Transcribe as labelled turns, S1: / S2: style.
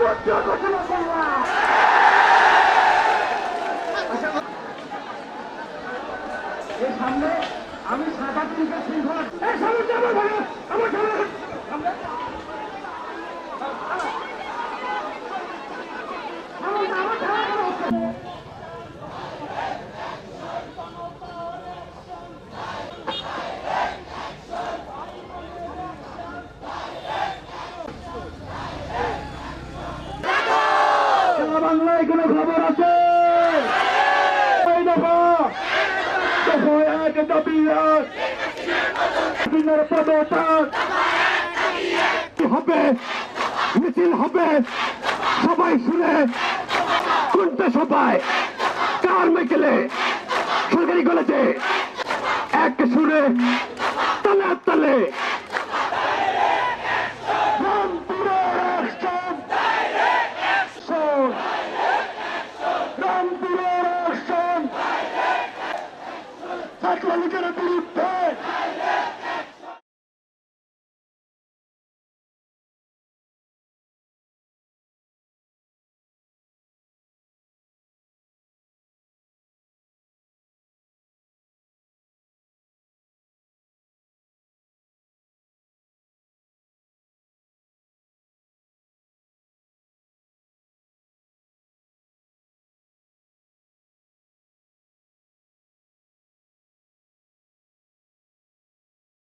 S1: করতে সামনে আমি সাঁতার থেকে শৃঙ্খলা বাংলায় কোনো খবর আছে? হবে? মিছিল হবে? সবাই শুনে। শুনতে সবাই? কার মেকেলে সরকারি কলেজে। এক শুনে তালে তালে। ছাত্রলীগের বিরুদ্ধে